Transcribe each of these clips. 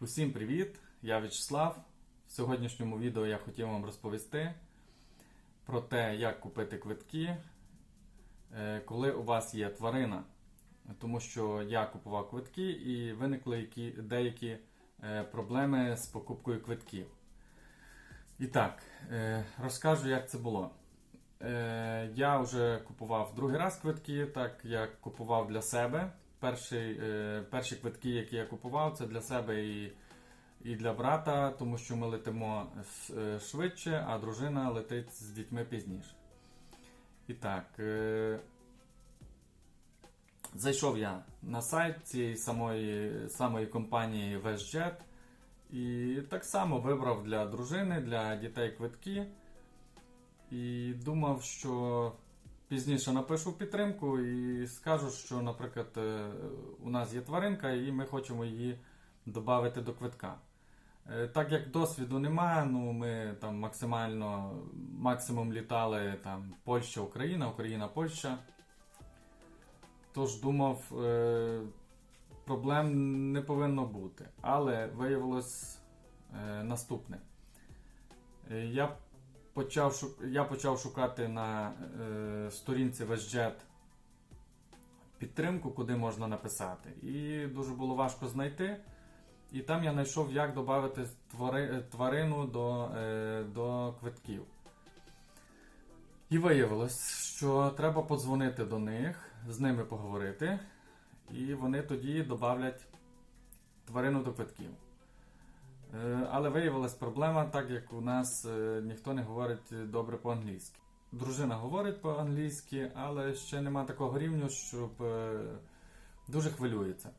Усім привіт! Я В'ячеслав. В сьогоднішньому відео я хотів вам розповісти про те, як купити квитки, е, коли у вас є тварина. Тому що я купував квитки і виникли які, деякі е, проблеми з покупкою квитків. І так, е, розкажу, як це було. Е, Я вже купував другий раз квитки, так як купував для себе. Перший, е, перші квитки, які я купував, це для себе і, і для брата, тому що ми летимо е, швидше, а дружина летить з дітьми пізніше. І так, зайшов я на сайт цієї самої, самої компанії WestJet і так само вибрав для дружини, для дітей квитки. І думав, що пізніше напишу підтримку і скажу, що, наприклад, е, у нас є тваринка, і ми хочемо її додати до квитка. Е, Так як досвіду немає, ну ми там максимально максимум літали там Польща, Україна, Україна, Польща. Тож думав, е, проблем не повинно бути. Але виявилось наступне. Я почав, я почав шукати на е, сторінці WestJet підтримку, куди можна написати. І дуже було важко знайти. І там я знайшов, як додати твари, тварину до, е, до квитків. І виявилось, що треба подзвонити до них, з ними поговорити, і вони тоді додавлять тварину до квитків. Е, Але виявилась проблема, так як у нас е, ніхто не говорить добре по-англійськи. Дружина говорить по-англійськи, але ще нема такого рівня, щоб е, дуже хвилюється.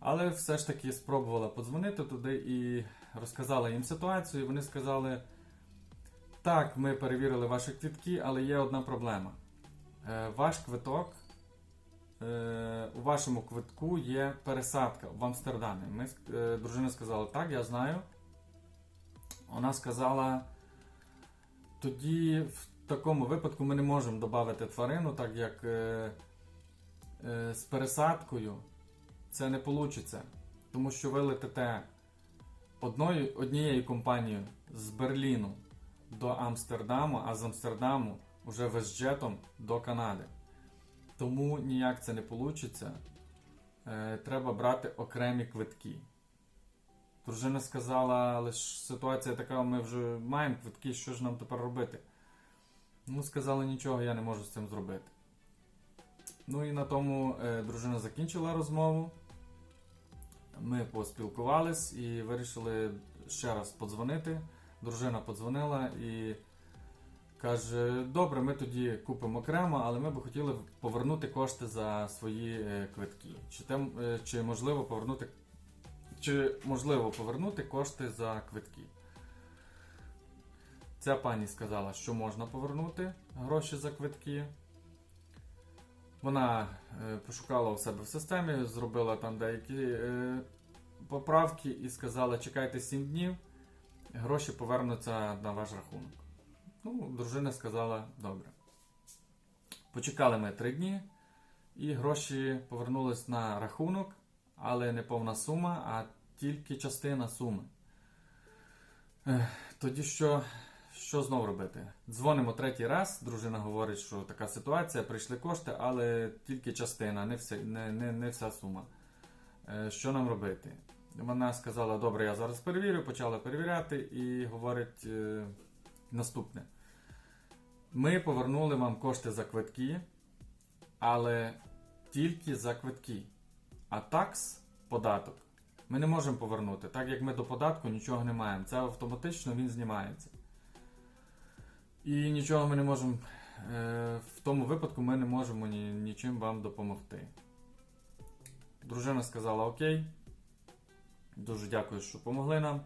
Але все ж таки спробувала подзвонити туди і розказала їм ситуацію. Вони сказали: так, ми перевірили ваші квітки, але є одна проблема. Ваш квиток у вашому квитку є пересадка в Амстердамі. Ми, е, дружина сказала, так, я знаю. Вона сказала, тоді в такому випадку ми не можемо додати тварину, так як е, е, з пересадкою це не вийде. Тому що ви летите одною, однією компанією з Берліну до Амстердаму, а з Амстердаму вже везджетом до Канади. Тому ніяк це не вийде. Треба брати окремі квитки. Дружина сказала, але ж ситуація така, ми вже маємо квитки, що ж нам тепер робити? Ну, сказали, нічого, я не можу з цим зробити. Ну і на тому е, дружина закінчила розмову. Ми поспілкувались і вирішили ще раз подзвонити. Дружина подзвонила і каже: Добре, ми тоді купимо окремо, але ми би хотіли повернути кошти за свої е, квитки. Чи, тем, е, чи можливо повернути чи можливо повернути кошти за квитки? Ця пані сказала, що можна повернути гроші за квитки. Вона е, пошукала у себе в системі, зробила там деякі поправки і сказала: чекайте 7 днів, гроші повернуться на ваш рахунок. Ну, дружина сказала добре. Почекали ми 3 дні, і гроші повернулись на рахунок, але не повна сума, а тільки частина суми. Тоді що, що знов робити? Дзвонимо третій раз. Дружина говорить, що така ситуація, прийшли кошти, але тільки частина, не вся, не, не, не вся сума. Е, Що нам робити? Вона сказала: добре, я зараз перевірю, почала перевіряти і говорить е, наступне. Ми повернули вам кошти за квитки, але тільки за квитки. А такс, податок, ми не можемо повернути, так як ми до податку нічого не маємо. Це автоматично він знімається. І нічого ми не можемо. е, В тому випадку ми не можемо ні, нічим вам допомогти. Дружина сказала окей. Дуже дякую, що допомогли нам.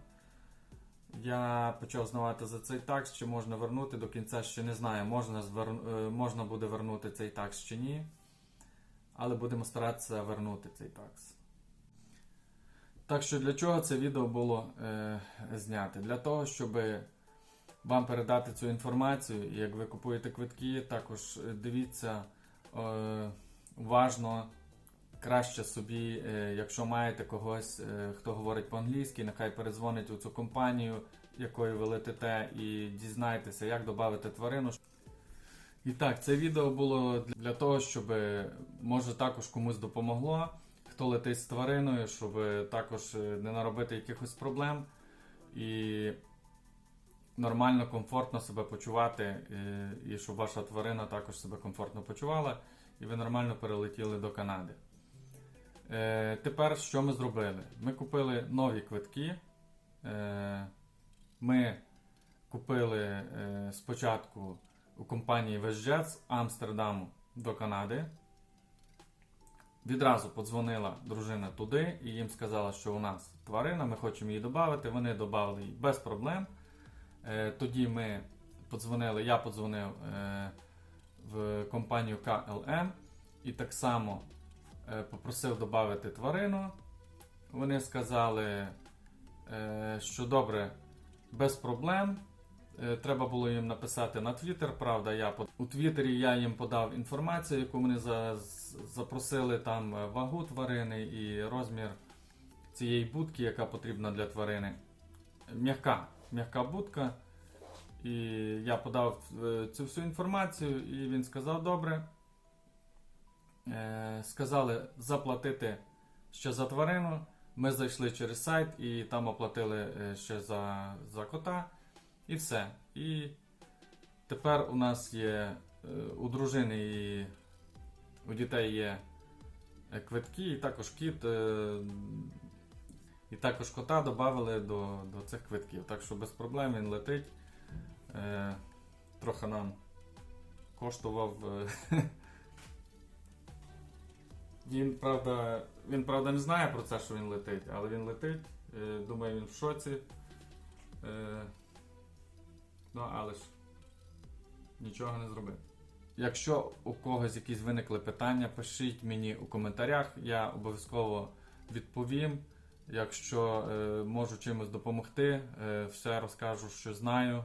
Я почав знавати за цей такс, чи можна вернути до кінця ще не знаю, можна, звер... е, можна буде вернути цей такс чи ні. Але будемо старатися вернути цей такс. Так що для чого це відео було е, зняте? Для того, щоб вам передати цю інформацію, як ви купуєте квитки, також дивіться е, уважно краще собі, е, якщо маєте когось, е, хто говорить по-англійськи, нехай перезвонить у цю компанію, якою ви летите, і дізнайтеся, як додати тварину. І так, це відео було для того, щоб може також комусь допомогло, хто летить з твариною, щоб також е, не наробити якихось проблем і нормально, комфортно себе почувати, е, і щоб ваша тварина також себе комфортно почувала, і ви нормально перелетіли до Канади. Е, Тепер що ми зробили? Ми купили нові квитки. Е, Ми купили е, спочатку у компанії WestJet з Амстердаму до Канади. Відразу подзвонила дружина туди і їм сказала, що у нас тварина, ми хочемо її додати. Вони додали її без проблем. Е, Тоді ми подзвонили, я подзвонив е, в компанію KLM і так само попросив додати тварину. Вони сказали, е, що добре, без проблем. Е, Треба було їм написати на Твіттер. Правда, я под- у Твіттері я їм подав інформацію, яку вони за- запросили там е, вагу тварини і розмір цієї будки, яка потрібна для тварини. М'яка, м'яка будка. І я подав е, цю всю інформацію, і він сказав добре. Е, Сказали заплатити ще за тварину. Ми зайшли через сайт і там оплатили е, ще за, за кота. І все. І тепер у нас є е, у дружини і у дітей є квитки, і також кіт. І також кота додали до, до цих квитків. Так що без проблем він летить. Трохи нам коштував. Він правда, він правда не знає про це, що він летить, але він летить. Е, Думаю, він в шоці. Е, Ну, але ж нічого не зробив. Якщо у когось якісь виникли питання, пишіть мені у коментарях, я обов'язково відповім. Якщо е, можу чимось допомогти, все розкажу, що знаю.